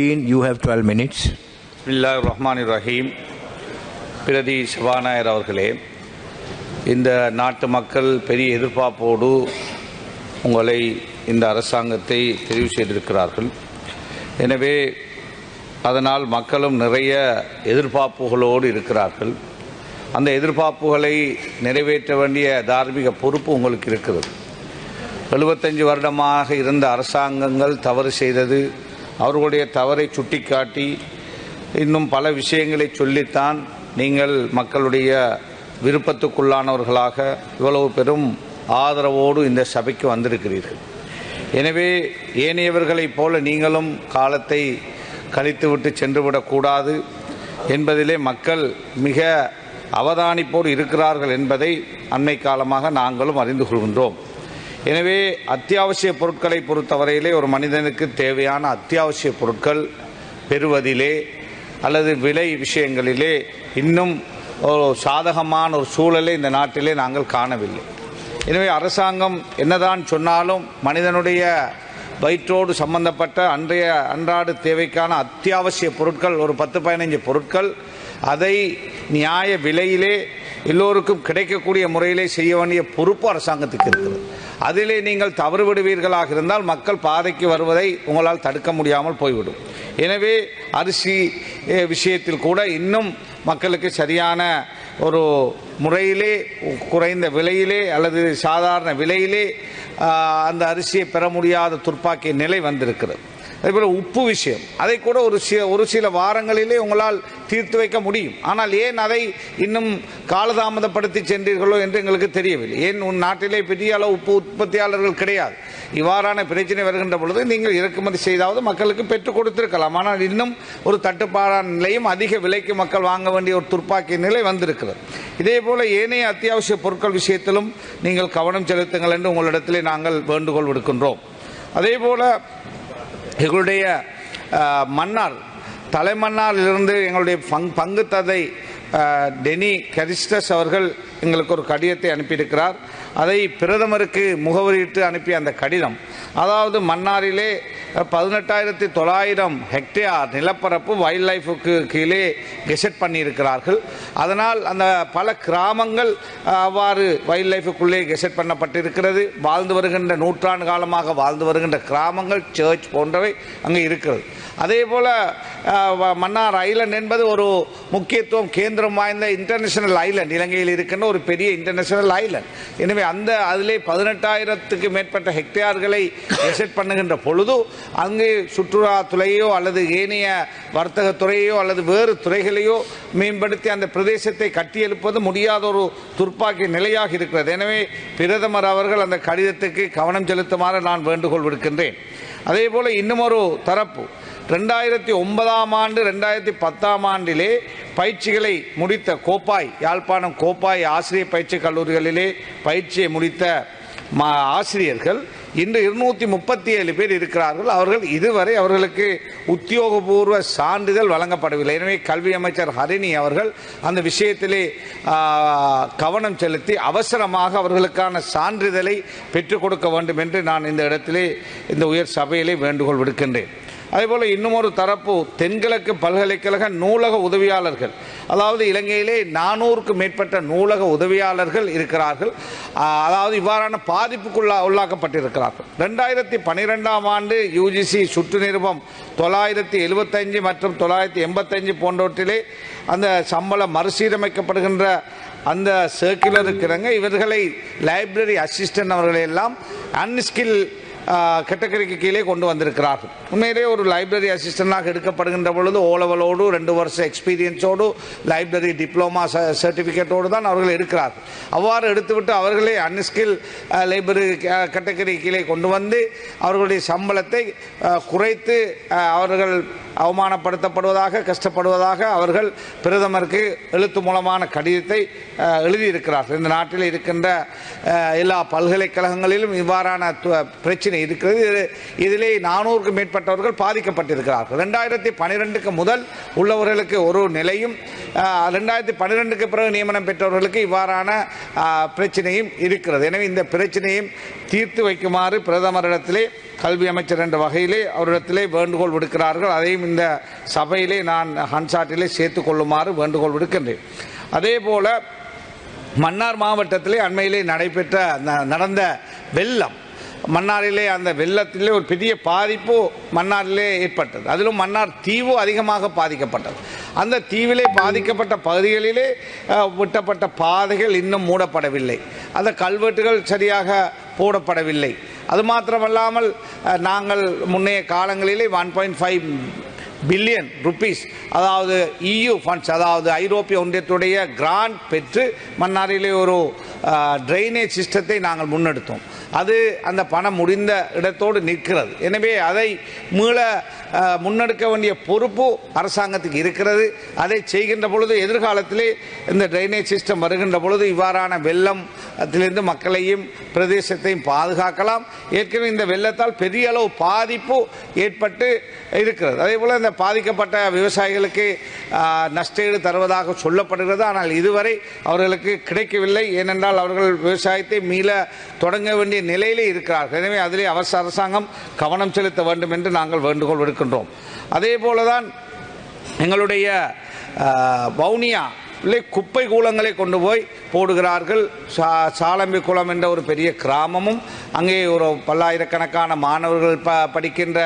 You have 12 minutes. பில்லா ரஹ்மான் ரஹீம் பிரதி சபாநாயகர் அவர்களே இந்த நாட்டு மக்கள் பெரிய எதிர்பார்ப்போடு உங்களை இந்த அரசாங்கத்தை தெரிவு செய்திருக்கிறார்கள். எனவே அதனால் மக்களும் நிறைய எதிர்பார்ப்புகளோடு இருக்கிறார்கள். அந்த எதிர்பார்ப்புகளை நிறைவேற்ற வேண்டிய தார்மீக பொறுப்பு உங்களுக்கு இருக்கிறது. எழுபத்தஞ்சு வருடமாக இருந்த அரசாங்கங்கள் தவறு செய்தது அவர்களுடைய தவறை சுட்டிக்காட்டி இன்னும் பல விஷயங்களை சொல்லித்தான் நீங்கள் மக்களுடைய விருப்பத்துக்குள்ளானவர்களாக இவ்வளவு பெரும் ஆதரவோடு இந்த சபைக்கு வந்திருக்கிறீர்கள். எனவே ஏனையவர்களைப் போல நீங்களும் காலத்தை கழித்துவிட்டு சென்றுவிடக்கூடாது என்பதிலே மக்கள் மிக அவதானிப்போடு இருக்கிறார்கள் என்பதை அண்மை காலமாக நாங்களும் அறிந்து கொள்கின்றோம். எனவே அத்தியாவசிய பொருட்களை பொறுத்தவரையிலே ஒரு மனிதனுக்கு தேவையான அத்தியாவசிய பொருட்கள் பெறுவதிலே அல்லது விலை விஷயங்களிலே இன்னும் ஒரு சாதகமான ஒரு சூழலை இந்த நாட்டிலே நாங்கள் காணவில்லை. எனவே அரசாங்கம் என்னதான் சொன்னாலும் மனிதனுடைய வயிற்றோடு சம்பந்தப்பட்ட அன்றைய அன்றாட தேவைக்கான அத்தியாவசிய பொருட்கள் ஒரு பத்து பதினைஞ்சு பொருட்கள் அதை நியாய விலையிலே எல்லோருக்கும் கிடைக்கக்கூடிய முறையிலே செய்ய வேண்டிய பொறுப்பு அரசாங்கத்துக்கு இருக்கிறது. அதிலே நீங்கள் தவறு விடுவீர்களாக இருந்தால் மக்கள் பாதைக்கு வருவதை உங்களால் தடுக்க முடியாமல் போய்விடும். எனவே அரிசி விஷயத்தில் கூட இன்னும் மக்களுக்கு சரியான ஒரு முறையிலே குறைந்த விலையிலே அல்லது சாதாரண விலையிலே அந்த அரிசியை பெற முடியாத துர்ப்பாக்கிய நிலை வந்திருக்கிறது. அதேபோல் உப்பு விஷயம். அதை கூட ஒரு சில ஒரு சில வாரங்களிலே உங்களால் தீர்த்து வைக்க முடியும். ஆனால் ஏன் அதை இன்னும் காலதாமதப்படுத்தி சென்றீர்களோ என்று எங்களுக்கு தெரியவில்லை. ஏன் உன் நாட்டிலே பெரிய அளவு உப்பு உற்பத்தியாளர்கள் கிடையாது? இவ்வாறான பிரச்சனை வருகின்ற பொழுது நீங்கள் இறக்குமதி செய்தாவது மக்களுக்கு பெற்றுக் கொடுத்திருக்கலாம். ஆனால் இன்னும் ஒரு தட்டுப்பாடான நிலையும் அதிக விலைக்கு மக்கள் வாங்க வேண்டிய ஒரு துர்ப்பாக்கிய நிலை வந்திருக்கிறது. இதே போல ஏனைய அத்தியாவசிய பொருட்கள் விஷயத்திலும் நீங்கள் கவனம் செலுத்துங்கள் என்று உங்களிடத்திலே நாங்கள் வேண்டுகோள் விடுக்கின்றோம். அதே போல எங்களுடைய மன்னார் தலைமன்னாரிலிருந்து எங்களுடைய பங் பங்கு ததை டெனி கரிஸ்டஸ் அவர்கள் எங்களுக்கு ஒரு கடிதத்தை அனுப்பியிருக்கிறார். அதை பிரதமருக்கு முகவரியிட்டு அனுப்பிய அந்த கடிதம். அதாவது மன்னாரிலே பதினெட்டாயிரத்தி தொள்ளாயிரம் ஹெக்டேர் நிலப்பரப்பு வைல்ட் லைஃபுக்கு கீழே கெசட் பண்ணியிருக்கிறார்கள். அதனால் அந்த பல கிராமங்கள் அவ்வாறு வைல்ட் லைஃபுக்குள்ளே கெசட் பண்ணப்பட்டிருக்கிறது. வாழ்ந்து வருகின்ற நூற்றாண்டு காலமாக வாழ்ந்து வருகின்ற கிராமங்கள் சர்ச் போன்றவை அங்கே இருக்கிறது. அதே போல் மன்னார் ஐலண்ட் என்பது ஒரு முக்கியத்துவம் கேந்திரம் வாய்ந்த இன்டர்நேஷனல் ஐலண்ட். இலங்கையில் இருக்கின்ற ஒரு பெரிய இன்டர்நேஷனல் ஐலண்ட். எனவே அந்த அதிலே பதினெட்டாயிரத்துக்கு மேற்பட்ட ஹெக்டேர்களை எசெட் பண்ணுகின்ற பொழுது அங்கு சுற்றுலாத்துறையோ அல்லது ஏனைய வர்த்தகத்துறையோ அல்லது வேறு துறைகளையோ மேம்படுத்தி அந்த பிரதேசத்தை கட்டியெழுப்பது முடியாத ஒரு துர்ப்பாக்கிய நிலையாக இருக்கிறது. எனவே பிரதமர் அவர்கள் அந்த கடிதத்துக்கு கவனம் செலுத்துமாறு நான் வேண்டுகோள் விடுக்கின்றேன். அதே போல இன்னும் ஒரு தரப்பு ரெண்டாயிரத்தி ஒன்பதாம் ஆண்டு ரெண்டாயிரத்தி பத்தாம் ஆண்டிலே பயிற்சிகளை முடித்த கோப்பாய் யாழ்ப்பாணம் கோப்பாய் ஆசிரியர் பயிற்சி கல்லூரிகளிலே பயிற்சியை முடித்த மா ஆசிரியர்கள் இன்று இருநூத்தி முப்பத்தி ஏழு பேர் இருக்கிறார்கள். அவர்கள் இதுவரை அவர்களுக்கு உத்தியோகபூர்வ சான்றிதழ் வழங்கப்படவில்லை. எனவே கல்வி அமைச்சர் ஹரிணி அவர்கள் அந்த விஷயத்திலே கவனம் செலுத்தி அவசரமாக அவர்களுக்கான சான்றிதழை பெற்றுக் கொடுக்க வேண்டும் என்று நான் இந்த இடத்திலே இந்த உயர் சபையிலே வேண்டுகோள் விடுக்கின்றேன். அதேபோல் இன்னும் ஒரு தரப்பு தென்கிழக்கு பல்கலைக்கழக நூலக உதவியாளர்கள். அதாவது இலங்கையிலே நானூறுக்கு மேற்பட்ட நூலக உதவியாளர்கள் இருக்கிறார்கள். அதாவது இவ்வாறான பாதிப்புக்குள்ளா உள்ளாக்கப்பட்டிருக்கிறார்கள். ரெண்டாயிரத்தி பன்னிரெண்டாம் ஆண்டு யூஜிசி சுற்று நிருபம் தொள்ளாயிரத்தி எழுபத்தஞ்சு மற்றும் தொள்ளாயிரத்தி எண்பத்தஞ்சு போன்றவற்றிலே அந்த சம்பளம் மறுசீரமைக்கப்படுகின்ற அந்த சர்க்குலருக்கிறங்க இவர்களை லைப்ரரி அசிஸ்டன்ட் அவர்களையெல்லாம் அன்ஸ்கில் கேட்டகரிக்கு கீழே கொண்டு வந்திருக்கிறார்கள் உண்மையிலே ஒரு லைப்ரரி அசிஸ்டண்டாக எடுக்கப்படுகின்ற பொழுது ஓலவலோடு ரெண்டு வருஷம் எக்ஸ்பீரியன்ஸோடு லைப்ரரி டிப்ளமா சர்டிஃபிகேட்டோடு தான் அவர்கள் எடுக்கிறார். அவ்வாறு எடுத்துவிட்டு அவர்களே அன்ஸ்கில் லைப்ரரி கேட்டகரி கீழே கொண்டு வந்து அவர்களுடைய சம்பளத்தை குறைத்து அவர்கள் அவமானப்படுத்தப்படுவதாக கஷ்டப்படுவதாக அவர்கள் பிரதமருக்கு எழுத்து மூலமான கடிதத்தை எழுதியிருக்கிறார்கள். இந்த நாட்டில் இருக்கின்ற எல்லா பல்கலைக்கழகங்களிலும் இவ்வாறான து- பிரச்சனை பிரச்சனை இருக்கிறது. இது- இதிலே நானூறுக்கும் மேற்பட்டவர்கள் பாதிக்கப்பட்டிருக்கிறார்கள். ரெண்டாயிரத்தி பன்னிரெண்டுக்கு முதல் உள்ளவர்களுக்கு ஒரு நிலையும் ரெண்டாயிரத்தி பன்னிரெண்டுக்கு பிறகு நியமனம் பெற்றவர்களுக்கு இவ்வாறான பிரச்சனையும் இருக்கிறது. எனவே இந்த பிரச்சனையும் தீர்த்து வைக்குமாறு பிரதமரிடத்திலே கல்வி அமைச்சர் என்ற வகையிலே அவரிடத்திலே வேண்டுகோள் விடுக்கிறார்கள். அதையும் இந்த சபையிலே நான் ஹன்சாட்டிலே சேர்த்து கொள்ளுமாறு வேண்டுகோள் விடுக்கின்றேன். அதே போல மன்னார் மாவட்டத்திலே அண்மையிலே நடைபெற்ற ந- நடந்த வெள்ளம் மன்னாரிலே அந்த வெள்ளத்திலே ஒரு பெரிய பாதிப்பு மன்னாரிலே ஏற்பட்டது. அதிலும் மன்னார் தீவு அதிகமாக பாதிக்கப்பட்டது. அந்த தீவிலே பாதிக்கப்பட்ட பகுதிகளிலே விட்டப்பட்ட பாதைகள் இன்னும் மூடப்படவில்லை. அந்த கல்வெட்டுகள் சரியாக போடப்படவில்லை. அது மாத்திரமல்லாமல் நாங்கள் முன்னைய காலங்களிலே one point five billion rupees அதாவது இயு ஃபண்ட்ஸ் அதாவது ஐரோப்பிய ஒன்றியத்துடைய கிராண்ட் பெற்று மன்னாரிலே ஒரு ட்ரைனேஜ் சிஸ்டத்தை நாங்கள் முன்னெடுத்தோம். அது அந்த பணம் முடிந்த இடத்தோடு நிற்கிறது. எனவே அதை மீள முன்னெடுக்க வேண்டிய பொறுப்பு அரசாங்கத்துக்கு இருக்கிறது. அதை செய்கின்ற பொழுது எதிர்காலத்திலே இந்த ட்ரைனேஜ் சிஸ்டம் வருகின்ற பொழுது இவ்வாறான வெள்ளத்திலிருந்து மக்களையும் பிரதேசத்தையும் பாதுகாக்கலாம். ஏற்கனவே இந்த வெள்ளத்தால் பெரிய அளவு பாதிப்பு ஏற்பட்டு இருக்கிறது. அதே போல் இந்த பாதிக்கப்பட்ட விவசாயிகளுக்கு நஷ்டஈடு தருவதாக சொல்லப்படுகிறது. ஆனால் இதுவரை அவர்களுக்கு கிடைக்கவில்லை. ஏனென்றால் அவர்கள் விவசாயத்தை மீள தொடங்க வேண்டிய நிலையிலே இருக்கிறார்கள். எனவே அதிலே அவசர அரசாங்கம் கவனம் செலுத்த வேண்டும் என்று நாங்கள் வேண்டுகோள் இருக்கின்றோம் அதே போலதான் எங்களுடைய வவுனியா இல்லை குப்பை கூலங்களை கொண்டு போய் போடுகிறார்கள். சா சாலம்பி குளம் என்ற ஒரு பெரிய கிராமமும் அங்கே ஒரு பல்லாயிரக்கணக்கான மாணவர்கள் ப படிக்கின்ற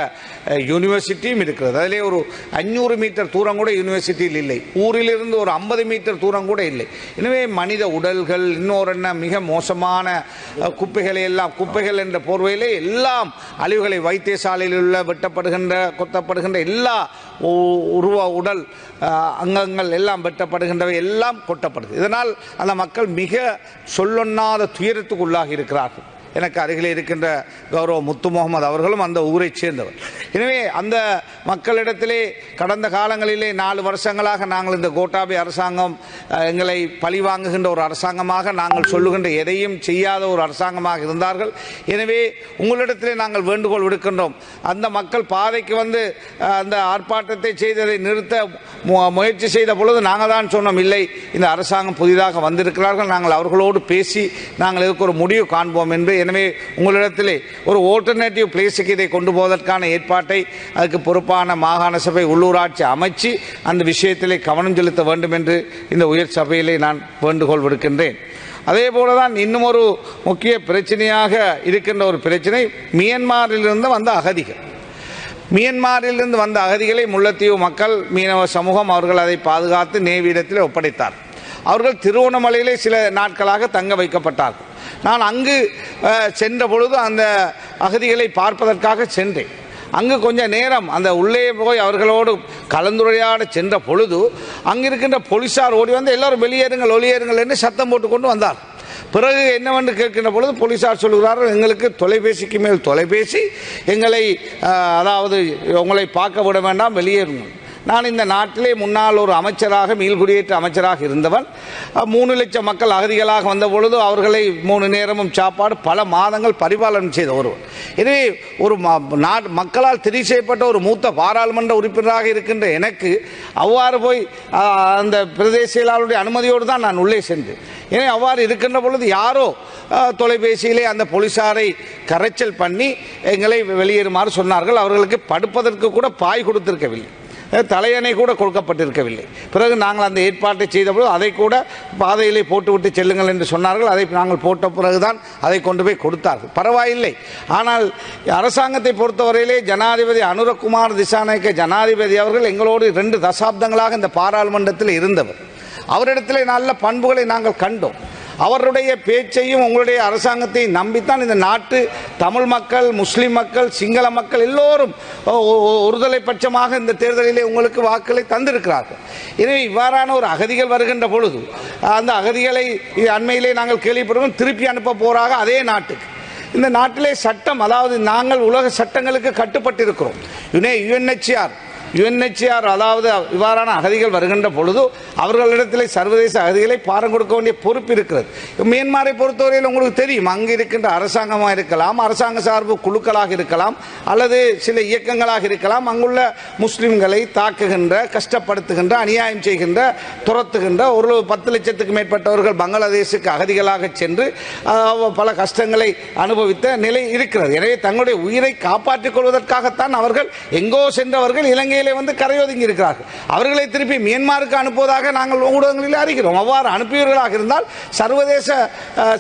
யூனிவர்சிட்டியும் இருக்கிறது. அதிலே ஒரு அஞ்சூறு மீட்டர் தூரம் கூட யூனிவர்சிட்டியில் இல்லை. ஊரிலிருந்து ஒரு ஐம்பது மீட்டர் தூரம் கூட இல்லை. எனவே மனித உடல்கள் இன்னொரு என்ன மிக மோசமான குப்பைகளை எல்லாம் குப்பைகள் என்ற போர்வையிலே எல்லாம் அழிவுகளை வைத்தியசாலையில் உள்ள வெட்டப்படுகின்ற கொத்தப்படுகின்ற எல்லா உருவ உடல் அங்கங்கள் எல்லாம் வெட்டப்படுகின்றவை எல்லாம் கொட்டப்படுது. இதனால் அந்த மக்கள் மிக சொல்லொண்ணாத துயரத்துக்கு உள்ளாகி இருக்கிறார்கள் எனக்கு அருகில் இருக்கின்ற கௌரவ முத்து முகமது அவர்களும் அந்த ஊரைச் சேர்ந்தவர். எனவே அந்த மக்களிடத்திலே கடந்த காலங்களிலே நாலு வருஷங்களாக நாங்கள் இந்த கோட்டாபி அரசாங்கம் எங்களை எங்களை பழிவாங்குகின்ற ஒரு அரசாங்கமாக நாங்கள் சொல்லுகின்ற எதையும் செய்யாத ஒரு அரசாங்கமாக இருந்தார்கள். எனவே உங்களிடத்திலே நாங்கள் வேண்டுகோள் விடுக்கின்றோம். அந்த மக்கள் பாதைக்கு வந்து அந்த ஆர்ப்பாட்டத்தை செய்ததை நிறுத்த மு- முயற்சி செய்த பொழுது நாங்கள் தான் சொன்னோம் இல்லை இந்த அரசாங்கம் புதிதாக வந்திருக்கிறார்கள். நாங்கள் அவர்களோடு பேசி நாங்கள் இதுக்கு ஒரு முடிவு காண்போம் என்று எனவே உங்களிடத்திலே ஒரு ஆல்டர்னேட்டிவ் பிளேஸுக்கு இதை கொண்டு போவதற்கான ஏற்பாட்டை அதுக்கு பொறுப்பான மாகாண சபை உள்ளூராட்சி அமைச்சு அந்த விஷயத்திலே கவனம் செலுத்த வேண்டும் என்று இந்த உயர் சபையிலே நான் வேண்டுகோள் விடுக்கின்றேன். அதே போல தான் இன்னும் ஒரு முக்கிய பிரச்சனையாக இருக்கின்ற ஒரு பிரச்சனை மியன்மாரிலிருந்து வந்த அகதிகள். மியன்மாரிலிருந்து வந்த அகதிகளை முல்லைத்தீவு மக்கள் மீனவ சமூகம் அவர்கள் அதை பாதுகாத்து நேவியிடத்தில் ஒப்படைத்தார் அவர்கள் திருவண்ணாமலையிலே சில நாட்களாக தங்க வைக்கப்பட்டார்கள். நான் அங்கு சென்ற பொழுது அந்த அகதிகளை பார்ப்பதற்காக சென்றேன். அங்கு கொஞ்சம் நேரம் அந்த உள்ளே போய் அவர்களோடு கலந்துரையாட சென்ற பொழுது அங்கிருக்கின்ற இருக்கின்ற ஓடி வந்து எல்லாரும் வெளியேறுங்கள் ஒளியேறுங்கள் என்று சத்தம் போட்டு கொண்டு வந்தார். பிறகு என்னவென்று கேட்கின்ற பொழுது போலீசார் சொல்கிறார்கள் எங்களுக்கு தொலைபேசிக்கு மேல் தொலைபேசி எங்களை அதாவது உங்களை பார்க்க விட வேண்டாம் வெளியேறுங்கள். நான் இந்த நாட்டிலே முன்னாள் ஒரு அமைச்சராக மீள்குடியேற்ற அமைச்சராக இருந்தவன். மூணு லட்சம் மக்கள் அகதிகளாக வந்த பொழுது அவர்களை மூணு நேரமும் சாப்பாடு பல மாதங்கள் பரிபாலனம் செய்த ஒருவர் எனவே ஒரு ம- நாட் மக்களால் தெரிவு செய்யப்பட்ட ஒரு மூத்த பாராளுமன்ற உறுப்பினராக இருக்கின்ற எனக்கு அவ்வாறு போய் அந்த பிரதேச செயலாளருடைய அனுமதியோடு தான் நான் உள்ளே சென்றேன். எனவே அவ்வாறு இருக்கின்ற பொழுது யாரோ தொலைபேசியிலே அந்த போலீசாரை கரைச்சல் பண்ணி எங்களை வெளியேறுமாறு சொன்னார்கள். அவர்களுக்கு படுப்பதற்கு கூட பாய் கொடுத்திருக்கவில்லை. தலையணை கூட கொடுக்கப்பட்டிருக்கவில்லை. பிறகு நாங்கள் அந்த ஏற்பாட்டை செய்தபோது அதை கூட பாதையிலே போட்டுவிட்டு செல்லுங்கள் என்று சொன்னார்கள். அதை நாங்கள் போட்ட பிறகுதான் அதை கொண்டு போய் கொடுத்தார்கள். பரவாயில்லை. ஆனால் அரசாங்கத்தை பொறுத்தவரையிலே ஜனாதிபதி அனுரகுமார் திசாநாயக்க ஜனாதிபதி அவர்கள் எங்களோடு ரெண்டு தசாப்தங்களாக இந்த பாராளுமன்றத்தில் இருந்தவர். அவரிடத்திலே நல்ல பண்புகளை நாங்கள் கண்டோம். அவருடைய பேச்சையும் உங்களுடைய அரசாங்கத்தையும் நம்பித்தான் இந்த நாட்டு தமிழ் மக்கள் முஸ்லீம் மக்கள் சிங்கள மக்கள் எல்லோரும் ஒருதலை பட்சமாக இந்த தேர்தலிலே உங்களுக்கு வாக்குகளை தந்திருக்கிறார்கள். எனவே இவ்வாறான ஒரு அகதிகள் வருகின்ற பொழுது அந்த அகதிகளை அண்மையிலே நாங்கள் கேள்விப்படுவோம் திருப்பி அனுப்ப போறாக அதே நாட்டுக்கு. இந்த நாட்டிலே சட்டம் அதாவது நாங்கள் உலக சட்டங்களுக்கு கட்டுப்பட்டிருக்கிறோம். யுனே யுஎன்ஹெச்ஆர் யுஎன்ஹெச்ஆர் அதாவது இவ்வாறான அகதிகள் வருகின்ற பொழுது அவர்களிடத்தில் சர்வதேச அகதிகளை பாரம் கொடுக்க வேண்டிய பொறுப்பு இருக்கிறது. மியான்மரை பொறுத்தவரையில் உங்களுக்கு தெரியும் அங்கு இருக்கின்ற அரசாங்கமாக இருக்கலாம் அரசாங்க சார்பு குழுக்களாக இருக்கலாம் அல்லது சில இயக்கங்களாக இருக்கலாம் அங்குள்ள முஸ்லிம்களை தாக்குகின்ற கஷ்டப்படுத்துகின்ற அநியாயம் செய்கின்ற துரத்துகின்ற ஒரு பத்து லட்சத்துக்கு மேற்பட்டவர்கள் பங்களாதேஷுக்கு அகதிகளாக சென்று பல கஷ்டங்களை அனுபவித்த நிலை இருக்கிறது. எனவே தங்களுடைய உயிரை காப்பாற்றிக் கொள்வதற்காகத்தான் அவர்கள் எங்கோ சென்றவர்கள் இலங்கையிலே வந்து கரையொதுங்கி இருக்கிறார்கள். அவர்களை திருப்பி மியான்மருக்கு அனுப்புவதாக நாங்கள் ஊடகங்களில் அறிகிறோம். அவ்வாறு அனுப்பியவர்களாக இருந்தால் சர்வதேச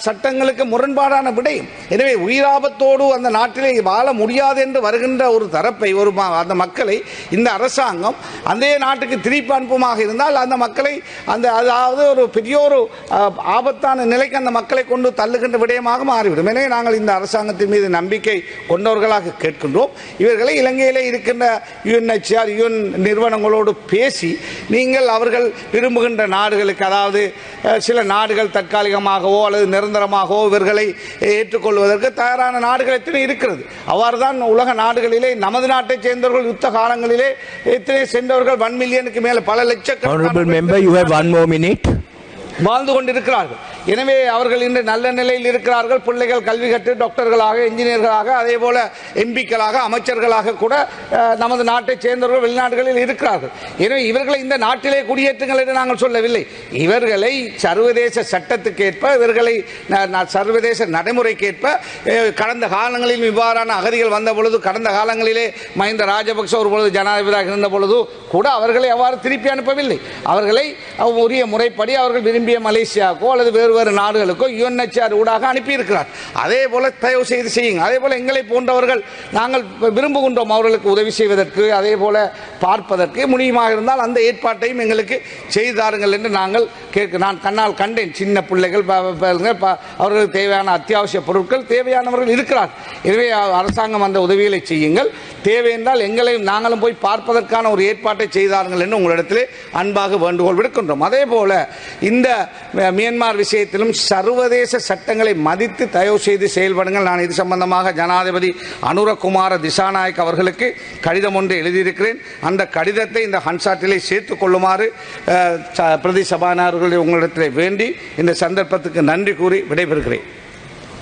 சட்டங்களுக்கு முரண்பாடான விடயம் எனவே உயிராபத்தோடு அந்த நாட்டிலே வாழ முடியாது என்று வருகின்ற ஒரு தரப்பை ஒரு அந்த மக்களை இந்த அரசாங்கம் அந்த நாட்டுக்கு திருப்பி அனுப்புமாக இருந்தால் அந்த மக்களை அந்த அதாவது ஒரு பெரிய ஒரு ஆபத்தான நிலைக்கு அந்த மக்களை கொண்டு தள்ளுகின்ற விடயமாக மாறிவிடும். எனவே நாங்கள் இந்த அரசாங்கத்தின் மீது நம்பிக்கை கொண்டவர்களாக கேட்கின்றோம். இவர்களை இலங்கையிலே இருக்கின்ற யுஎன்ஹெச்ஆர் யுஎன் நிறுவனங்களோடு பேசி நீங்கள் அவர்கள் விரும்புகின்ற நாடுகளுக்கு அதாவது சில நாடுகள் தற்காலிகமாகவோ அல்லது நிரந்தரமாகவோ இவர்களை ஏற்றுக்கொள்வதற்கு தயாரான நாடுகள் எத்தனை இருக்கிறது? அவ்வாறு தான் உலக நாடுகளிலே நமது நாட்டைச் சேர்ந்தவர்கள் யுத்த காலங்களிலே எத்தனை சென்றவர்கள்? ஒன் மில்லியனுக்கு மேல பல minute. வாழ்ந்து கொண்டிருக்கிறார்கள். எனவே அவர்கள் இன்று நல்ல நிலையில் இருக்கிறார்கள். பிள்ளைகள் கல்வி கற்று டாக்டர்களாக இன்ஜினியர்களாக அதே போல எம்பிக்களாக அமைச்சர்களாக கூட நமது நாட்டைச் சேர்ந்தவர்கள் வெளிநாடுகளில் இருக்கிறார்கள். எனவே இவர்களை இந்த நாட்டிலே குடியேற்றுங்கள் என்று நாங்கள் சொல்லவில்லை. இவர்களை சர்வதேச சட்டத்துக்கேற்ப இவர்களை சர்வதேச நடைமுறைக்கேற்ப கடந்த காலங்களில் இவ்வாறான அகதிகள் வந்த பொழுது கடந்த காலங்களிலே மஹிந்த ராஜபக்ச ஒரு பொழுது ஜனாதிபதியாக இருந்த பொழுது கூட அவர்களை அவ்வாறு திருப்பி அனுப்பவில்லை. அவர்களை உரிய முறைப்படி அவர்கள் விரும்பிய மலேசியாவுக்கோ அல்லது வேறு வேறு நாடுகளுக்கோ யுஎன்ஹெச்ஆர் ஊடாக அனுப்பியிருக்கிறார். அதே போல தயவு செய்து செய்யுங்க அதே போல எங்களை போன்றவர்கள் நாங்கள் விரும்புகின்றோம் அவர்களுக்கு உதவி செய்வதற்கு அதே போல பார்ப்பதற்கு. முடியுமாக இருந்தால் அந்த ஏற்பாட்டையும் எங்களுக்கு செய்து தாருங்கள் என்று நாங்கள் கேட்க நான் கண்ணால் கண்டேன். சின்ன பிள்ளைகள் அவர்களுக்கு தேவையான அத்தியாவசிய பொருட்கள் தேவையானவர்கள் இருக்கிறார். எனவே அரசாங்கம் அந்த உதவிகளை செய்யுங்கள். தேவை என்றால் எங்களையும் நாங்களும் போய் பார்ப்பதற்கான ஒரு ஏற்பாட்டை செய்தார்கள் என்று உங்களிடத்திலே அன்பாக வேண்டுகோள் விடுக்கின்றோம். அதே போல இந்த மியான்மர் விஷயம் விஷயத்திலும் சர்வதேச சட்டங்களை மதித்து தயவு செய்து செயல்படுங்கள். நான் இது சம்பந்தமாக ஜனாதிபதி அனுரகுமார திசாநாயக் அவர்களுக்கு கடிதம் ஒன்று எழுதியிருக்கிறேன். அந்த கடிதத்தை இந்த ஹன்சாட்டிலே சேர்த்து கொள்ளுமாறு ச- பிரதி சபாநாயகர்களை உங்களிடத்தில் வேண்டி இந்த சந்தர்ப்பத்துக்கு நன்றி கூறி விடைபெறுகிறேன்.